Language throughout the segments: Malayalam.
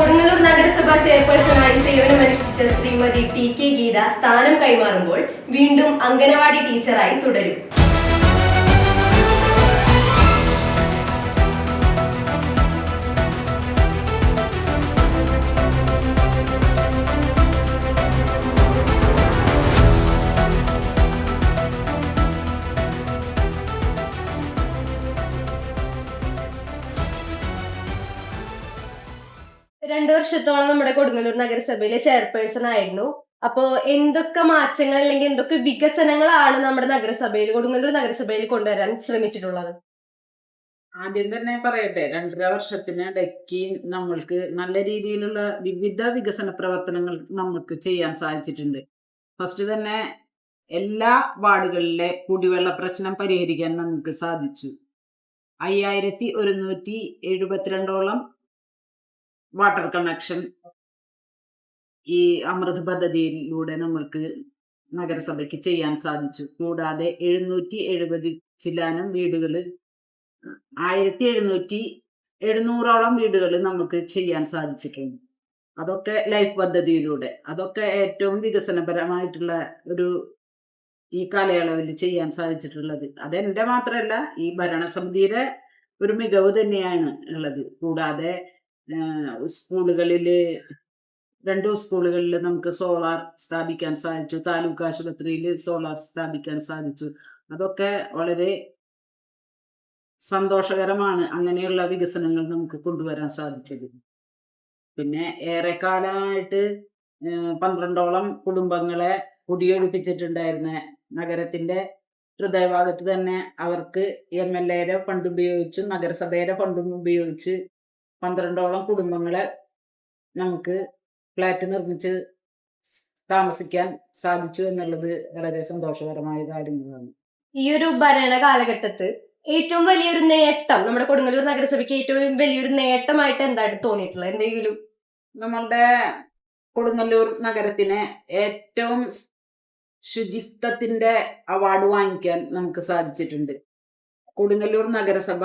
കൊടുങ്ങല്ലൂർ നഗരസഭാ ചെയർപേഴ്സണായി സേവനമനുഷ്ഠിച്ച ശ്രീമതി ടി കെ ഗീത സ്ഥാനം കൈമാറുമ്പോൾ വീണ്ടും അംഗനവാടി ടീച്ചറായി തുടരും. വർഷത്തോളം നമ്മുടെ കൊടുങ്ങല്ലൂർ നഗരസഭയിലെ ചെയർപേഴ്സൺ ആയിരുന്നു. അപ്പോ എന്തൊക്കെ മാറ്റങ്ങൾ അല്ലെങ്കിൽ എന്തൊക്കെ വികസനങ്ങളാണ് നമ്മുടെ നഗരസഭയിൽ കൊടുങ്ങല്ലൂർ നഗരസഭയിൽ കൊണ്ടുവരാൻ ശ്രമിച്ചിട്ടുള്ളത്? ആദ്യം തന്നെ പറയട്ടെ രണ്ടര വർഷത്തിനിടയ്ക്ക് നമ്മൾക്ക് നല്ല രീതിയിലുള്ള വിവിധ വികസന പ്രവർത്തനങ്ങൾ നമ്മൾക്ക് ചെയ്യാൻ സാധിച്ചിട്ടുണ്ട്. ഫസ്റ്റ് തന്നെ എല്ലാ വാർഡുകളിലെ കുടിവെള്ള പ്രശ്നം പരിഹരിക്കാൻ നമുക്ക് സാധിച്ചു. അയ്യായിരത്തി ഒരുന്നൂറ്റി എഴുപത്തിരണ്ടോളം വാട്ടർ കണക്ഷൻ ഈ അമൃത് പദ്ധതിയിലൂടെ നമ്മൾക്ക് നഗരസഭയ്ക്ക് ചെയ്യാൻ സാധിച്ചു. കൂടാതെ എഴുന്നൂറ്റി എഴുപത് ചില്ലാനം വീടുകൾ ആയിരത്തി എഴുന്നൂറ്റി എഴുന്നൂറോളം വീടുകൾ നമുക്ക് ചെയ്യാൻ സാധിച്ചിട്ടുണ്ട്. അതൊക്കെ ലൈഫ് പദ്ധതിയിലൂടെ. അതൊക്കെ ഏറ്റവും വികസനപരമായിട്ടുള്ള ഒരു ഈ കാലയളവിൽ ചെയ്യാൻ സാധിച്ചിട്ടുള്ളത്. അതെന്റെ മാത്രമല്ല ഈ ഭരണസമിതിയുടെ ഒരു മികവ് തന്നെയാണ് ഉള്ളത്. കൂടാതെ സ്കൂളുകളിൽ രണ്ടു സ്കൂളുകളിൽ നമുക്ക് സോളാർ സ്ഥാപിക്കാൻ സാധിച്ചു. താലൂക്ക് ആശുപത്രിയിൽ സോളാർ സ്ഥാപിക്കാൻ സാധിച്ചു. അതൊക്കെ വളരെ സന്തോഷകരമാണ്. അങ്ങനെയുള്ള വികസനങ്ങൾ നമുക്ക് കൊണ്ടുവരാൻ സാധിച്ചത്. പിന്നെ ഏറെക്കാലമായിട്ട് പന്ത്രണ്ടോളം കുടുംബങ്ങളെ കുടിയൊഴിപ്പിച്ചിട്ടുണ്ടായിരുന്ന നഗരത്തിന്റെ ഹൃദയഭാഗത്ത് തന്നെ അവർക്ക് എം എൽ എയുടെ ഫണ്ട് ഉപയോഗിച്ച് നഗരസഭയുടെ ഫണ്ടും ഉപയോഗിച്ച് പന്ത്രണ്ടോളം കുടുംബങ്ങളെ നമുക്ക് ഫ്ലാറ്റ് നിർമ്മിച്ച് താമസിക്കാൻ സാധിച്ചു എന്നുള്ളത് വളരെ സന്തോഷകരമായ കാര്യങ്ങളാണ്. ഈ ഒരു ഭരണ കാലഘട്ടത്ത് ഏറ്റവും വലിയൊരു നേട്ടം നമ്മുടെ കൊടുങ്ങല്ലൂർ നഗരസഭയ്ക്ക് ഏറ്റവും വലിയൊരു നേട്ടമായിട്ട് എന്താണ് തോന്നിയിട്ടുള്ളത്? എന്തെങ്കിലും? നമ്മളുടെ കൊടുങ്ങല്ലൂർ നഗരത്തിന് ഏറ്റവും ശുചിത്വത്തിന്റെ അവാർഡ് വാങ്ങിക്കാൻ നമുക്ക് സാധിച്ചിട്ടുണ്ട്. കൊടുങ്ങല്ലൂർ നഗരസഭ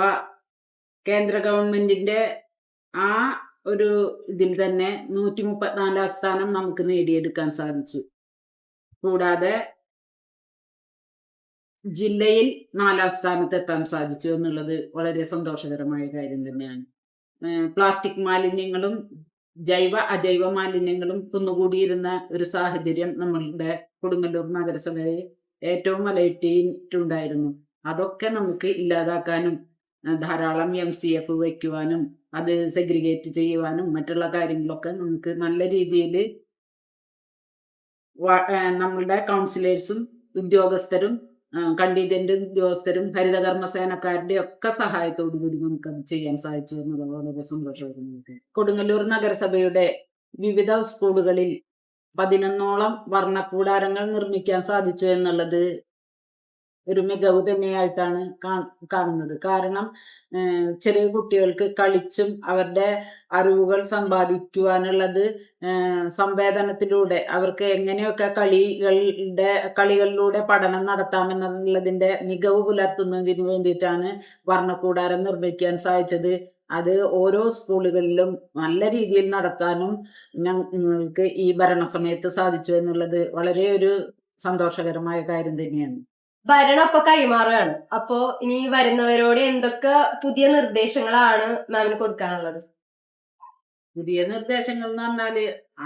കേന്ദ്ര ഗവൺമെന്റിന്റെ ആ ഒരു ഇതിൽ തന്നെ നൂറ്റി മുപ്പത്തിനാലാം സ്ഥാനം നമുക്ക് നേടിയെടുക്കാൻ സാധിച്ചു. കൂടാതെ ജില്ലയിൽ നാലാം സ്ഥാനത്ത് എത്താൻ സാധിച്ചു എന്നുള്ളത് വളരെ സന്തോഷകരമായ കാര്യം തന്നെയാണ്. പ്ലാസ്റ്റിക് മാലിന്യങ്ങളും ജൈവ അജൈവ മാലിന്യങ്ങളും കുന്നുകൂടിയിരുന്ന ഒരു സാഹചര്യം നമ്മളുടെ കൊടുങ്ങല്ലൂർ നഗരസഭയെ ഏറ്റവും വലയിട്ടിട്ടുണ്ടായിരുന്നു. അതൊക്കെ നമുക്ക് ഇല്ലാതാക്കാനും ധാരാളം എം സി എഫ് വയ്ക്കുവാനും അത് സെഗ്രിഗേറ്റ് ചെയ്യുവാനും മറ്റുള്ള കാര്യങ്ങളൊക്കെ നമുക്ക് നല്ല രീതിയിൽ നമ്മളുടെ കൗൺസിലേഴ്സും ഉദ്യോഗസ്ഥരും കണ്ടീജന്റ് ഉദ്യോഗസ്ഥരും ഹരിതകർമ്മസേനക്കാരുടെ ഒക്കെ സഹായത്തോടു കൂടി നമുക്ക് അത് ചെയ്യാൻ സാധിച്ചു എന്നത് വളരെ സന്തോഷമായിരുന്നു കൊടുങ്ങല്ലൂർ നഗരസഭയുടെ വിവിധ സ്കൂളുകളിൽ പതിനൊന്നോളം വർണക്കൂടാരങ്ങൾ നിർമ്മിക്കാൻ സാധിച്ചു എന്നുള്ളത് ഒരു മികവ് തന്നെയായിട്ടാണ് കാണുന്നത്. കാരണം ചെറിയ കുട്ടികൾക്ക് കളിച്ചും അവരുടെ അറിവുകൾ സമ്പാദിക്കുവാനുള്ളത് സംവേദനത്തിലൂടെ അവർക്ക് എങ്ങനെയൊക്കെ കളികളുടെ കളികളിലൂടെ പഠനം നടത്താമെന്നുള്ളതിന്റെ മികവ് പുലർത്തുന്നതിന് വേണ്ടിയിട്ടാണ് വർണക്കൂടാരം നിർമ്മിക്കാൻ സാധിച്ചത്. അത് ഓരോ സ്കൂളുകളിലും നല്ല രീതിയിൽ നടത്താനും ഞങ്ങൾക്ക് ഈ ഭരണസമയത്ത് സാധിച്ചു എന്നുള്ളത് വളരെ ഒരു സന്തോഷകരമായ കാര്യം തന്നെയാണ്. ഭരണം അപ്പൊ കൈമാറുകയാണ് അപ്പോ ഇനി വരുന്നവരോട് എന്തൊക്കെ പുതിയ നിർദ്ദേശങ്ങളാണ് മാമിന് കൊടുക്കാനുള്ളത്? പുതിയ നിർദ്ദേശങ്ങൾ എന്ന് പറഞ്ഞാൽ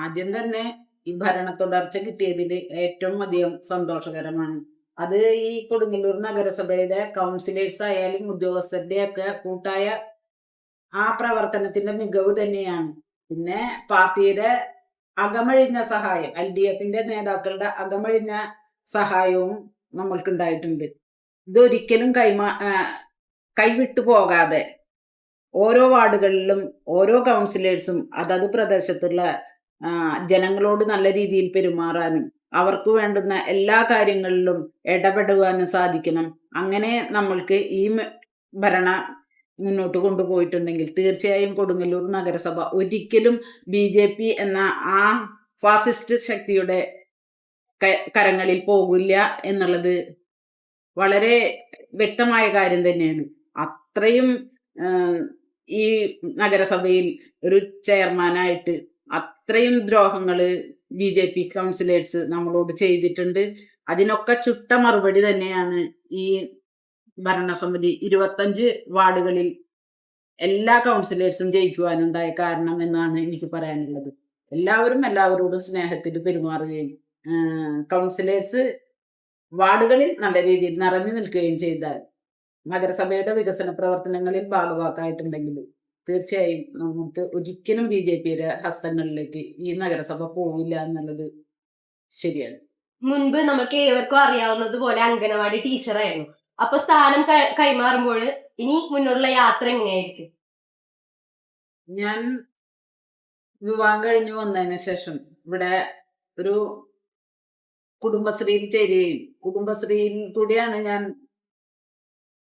ആദ്യം തന്നെ ഈ ഭരണ തുടർച്ച കിട്ടിയതിൽ ഏറ്റവും അധികം സന്തോഷകരമാണ്. അത് ഈ കൊടുങ്ങല്ലൂർ നഗരസഭയുടെ കൗൺസിലേഴ്സ് ആയാലും ഉദ്യോഗസ്ഥരുടെ ഒക്കെ കൂട്ടായ ആ പ്രവർത്തനത്തിന്റെ മികവ് തന്നെയാണ്. പിന്നെ പാർട്ടിയുടെ അകമഴിഞ്ഞ സഹായം എൽ ഡി എഫിന്റെ നേതാക്കളുടെ അകമഴിഞ്ഞ സഹായവും നമ്മൾക്കുണ്ടായിട്ടുണ്ട്. ഇതൊരിക്കലും കൈമാ കൈവിട്ടു പോകാതെ ഓരോ വാർഡുകളിലും ഓരോ കൗൺസിലേഴ്സും അതത് പ്രദേശത്തുള്ള ജനങ്ങളോട് നല്ല രീതിയിൽ പെരുമാറാനും അവർക്ക് വേണ്ടുന്ന എല്ലാ കാര്യങ്ങളിലും ഇടപെടുവാനും സാധിക്കണം. അങ്ങനെ നമ്മൾക്ക് ഈ ഭരണ മുന്നോട്ട് കൊണ്ടുപോയിട്ടുണ്ടെങ്കിൽ തീർച്ചയായും കൊടുങ്ങല്ലൂർ നഗരസഭ ഒരിക്കലും ബി എന്ന ആ ഫാസിസ്റ്റ് ശക്തിയുടെ കരങ്ങളിൽ പോകില്ല എന്നുള്ളത് വളരെ വ്യക്തമായ കാര്യം തന്നെയാണ്. അത്രയും ഈ നഗരസഭയിൽ ഒരു ചെയർമാനായിട്ട് അത്രയും ദ്രോഹങ്ങൾ ബി ജെ പി കൗൺസിലേഴ്സ് നമ്മളോട് ചെയ്തിട്ടുണ്ട്. അതിനൊക്കെ ചുട്ട മറുപടി തന്നെയാണ് ഈ ഭരണസമിതി ഇരുപത്തഞ്ച് വാർഡുകളിൽ എല്ലാ കൗൺസിലേഴ്സും ജയിക്കുവാനുണ്ടായ കാരണം എന്നാണ് എനിക്ക് പറയാനുള്ളത്. എല്ലാവരും എല്ലാവരോടും സ്നേഹത്തിൽ പെരുമാറുകയും കൗൺസിലേഴ്സ് വാർഡുകളിൽ നല്ല രീതിയിൽ നിറഞ്ഞു നിൽക്കുകയും ചെയ്താൽ നഗരസഭയുടെ വികസന പ്രവർത്തനങ്ങളിൽ ഭാഗവാക്കായിട്ടുണ്ടെങ്കിൽ തീർച്ചയായും നമുക്ക് ഒരിക്കലും ബി ജെ പിയുടെ ഹസ്തങ്ങളിലേക്ക് ഈ നഗരസഭ പോവില്ല എന്നുള്ളത് ശരിയാണ്. മുൻപ് നമുക്ക് ഏവർക്കും അറിയാവുന്നത് പോലെ അംഗനവാടി ടീച്ചറായിരുന്നു അപ്പൊ സ്ഥാനം കൈമാറുമ്പോൾ ഇനി മുന്നോട്ടുള്ള യാത്ര എങ്ങനെയായിരിക്കും? ഞാൻ വിവാഹം കഴിഞ്ഞു വന്നതിന് ശേഷം ഇവിടെ ഒരു കുടുംബശ്രീയിൽ ചേരുകയും കുടുംബശ്രീയിൽ കൂടിയാണ് ഞാൻ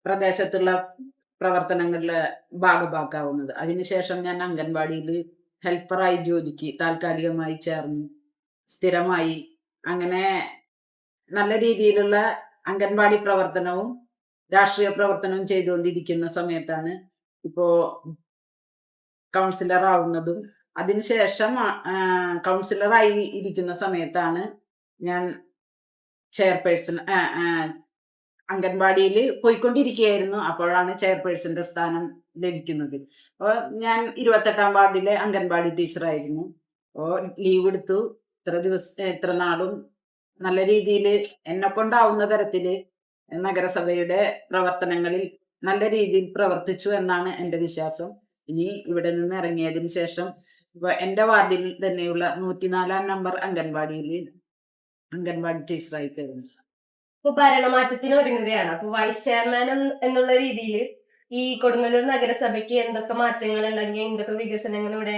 പ്രദേശത്തുള്ള പ്രവർത്തനങ്ങളിൽ ഭാഗഭാക്കാവുന്നത്. അതിനുശേഷം ഞാൻ അംഗൻവാടിയിൽ ഹെൽപ്പറായി ജോലിക്ക് താൽക്കാലികമായി ചേർന്നു. സ്ഥിരമായി അങ്ങനെ നല്ല രീതിയിലുള്ള അംഗൻവാടി പ്രവർത്തനവും രാഷ്ട്രീയ പ്രവർത്തനവും ചെയ്തുകൊണ്ടിരിക്കുന്ന സമയത്താണ് ഇപ്പോ കൗൺസിലർ ആവുന്നതും. അതിനുശേഷം കൗൺസിലറായി ഇരിക്കുന്ന സമയത്താണ് ഞാൻ ചെയർപേഴ്സൺ അംഗൻവാടിയിൽ പോയിക്കൊണ്ടിരിക്കുകയായിരുന്നു. അപ്പോഴാണ് ചെയർപേഴ്സന്റെ സ്ഥാനം ലഭിക്കുന്നത്. അപ്പോൾ ഞാൻ ഇരുപത്തെട്ടാം വാർഡിലെ അംഗൻവാടി ടീച്ചറായിരുന്നു. അപ്പോൾ ലീവ് എടുത്തു. ഇത്ര ദിവസം ഇത്ര നാളും നല്ല രീതിയിൽ എന്നെ കൊണ്ടാവുന്ന തരത്തിൽ നഗരസഭയുടെ പ്രവർത്തനങ്ങളിൽ നല്ല രീതിയിൽ പ്രവർത്തിച്ചു എന്നാണ് എന്റെ വിശ്വാസം. ഇനി ഇവിടെ നിന്ന് ഇറങ്ങിയതിന് ശേഷം എന്റെ വാർഡിൽ തന്നെയുള്ള നൂറ്റിനാലാം നമ്പർ അംഗൻവാടിയിൽ അംഗൻവാടി ടീച്ചറായി കയറുന്നു ഇപ്പൊ ഭരണമാറ്റത്തിന് ഒരുങ്ങുകയാണ്. അപ്പൊ വൈസ് ചെയർമാൻ എന്നുള്ള രീതിയിൽ ഈ കൊടുങ്ങല്ലൂർ നഗരസഭയ്ക്ക് എന്തൊക്കെ മാറ്റങ്ങൾ അല്ലെങ്കിൽ എന്തൊക്കെ വികസനങ്ങൾ ഇവിടെ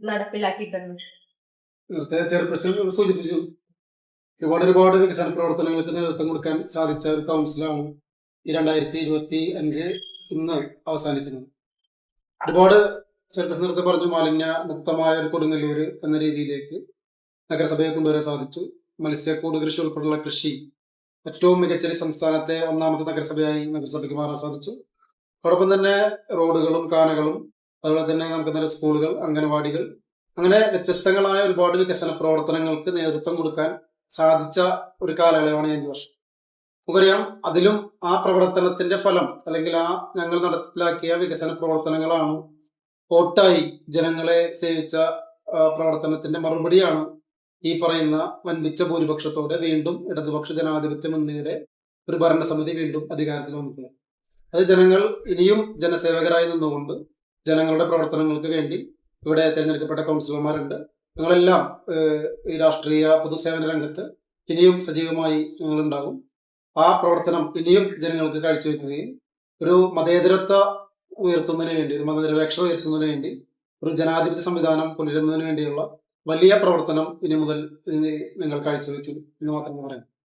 നടപ്പിലാക്കിയിട്ടുണ്ട്? ചെയർപേഴ്സൺ സൂചിപ്പിച്ചു. ഒരുപാട് ഒരുപാട് വികസന പ്രവർത്തനങ്ങൾക്ക് നേതൃത്വം കൊടുക്കാൻ സാധിച്ച ഒരു കൗൺസിലാണ് ഈ രണ്ടായിരത്തി ഇരുപത്തി അഞ്ച് ഇന്ന് അവസാനിക്കുന്നത്. ഒരുപാട് ചെറുപ്പ നേരത്തെ പറഞ്ഞു മാലിന്യ മുക്തമായ ഒരു കൊടുങ്ങല്ലൂര് എന്ന രീതിയിലേക്ക് നഗരസഭയെ കൊണ്ടുവരാൻ സാധിച്ചു. മത്സ്യക്കൂട് കൃഷി ഉൾപ്പെടെയുള്ള കൃഷി ഏറ്റവും മികച്ച സംസ്ഥാനത്തെ ഒന്നാമത്തെ നഗരസഭയായി നഗരസഭയ്ക്ക് മാറാൻ സാധിച്ചു. അതോടൊപ്പം തന്നെ റോഡുകളും കാനകളും അതുപോലെ തന്നെ നമുക്ക് നല്ല സ്കൂളുകൾ അംഗനവാടികൾ അങ്ങനെ വ്യത്യസ്തങ്ങളായ ഒരുപാട് വികസന പ്രവർത്തനങ്ങൾക്ക് നേതൃത്വം കൊടുക്കാൻ സാധിച്ച ഒരു കാലയളവാണ് അഞ്ച് വർഷം. നമുക്കറിയാം അതിലും ആ പ്രവർത്തനത്തിന്റെ ഫലം അല്ലെങ്കിൽ ആ ഞങ്ങൾ നടപ്പിലാക്കിയ വികസന പ്രവർത്തനങ്ങളാണ് വോട്ടായി ജനങ്ങളെ സേവിച്ച പ്രവർത്തനത്തിന്റെ മറുപടിയാണ് ഈ പറയുന്ന വൻപിച്ച ഭൂരിപക്ഷത്തോടെ വീണ്ടും ഇടതുപക്ഷ ജനാധിപത്യ മുന്നണിയുടെ ഒരു ഭരണസമിതി വീണ്ടും അധികാരത്തിൽ വന്നിട്ടുണ്ട്. അത് ജനങ്ങൾ ഇനിയും ജനസേവകരായി നിന്നുകൊണ്ട് ജനങ്ങളുടെ പ്രവർത്തനങ്ങൾക്ക് വേണ്ടി ഇവിടെ തിരഞ്ഞെടുക്കപ്പെട്ട കൗൺസിലർമാരുണ്ട്. ഞങ്ങളെല്ലാം ഈ രാഷ്ട്രീയ പൊതുസേവന രംഗത്ത് ഇനിയും സജീവമായി ഞങ്ങളുണ്ടാകും. ആ പ്രവർത്തനം ഇനിയും ജനങ്ങൾക്ക് കാഴ്ചവെക്കുകയും ഒരു മതേതരത്വ ഉയർത്തുന്നതിന് വേണ്ടി ഒരു മതനിരപേക്ഷത ഉയർത്തുന്നതിന് വേണ്ടി ഒരു ജനാധിപത്യ സംവിധാനം പുലരുന്നതിന് വേണ്ടിയുള്ള വലിയ പ്രവർത്തനം ഇനി മുതൽ നിങ്ങൾ കാഴ്ചവെക്കും. എന്ന് മാത്രമേ പറയാം.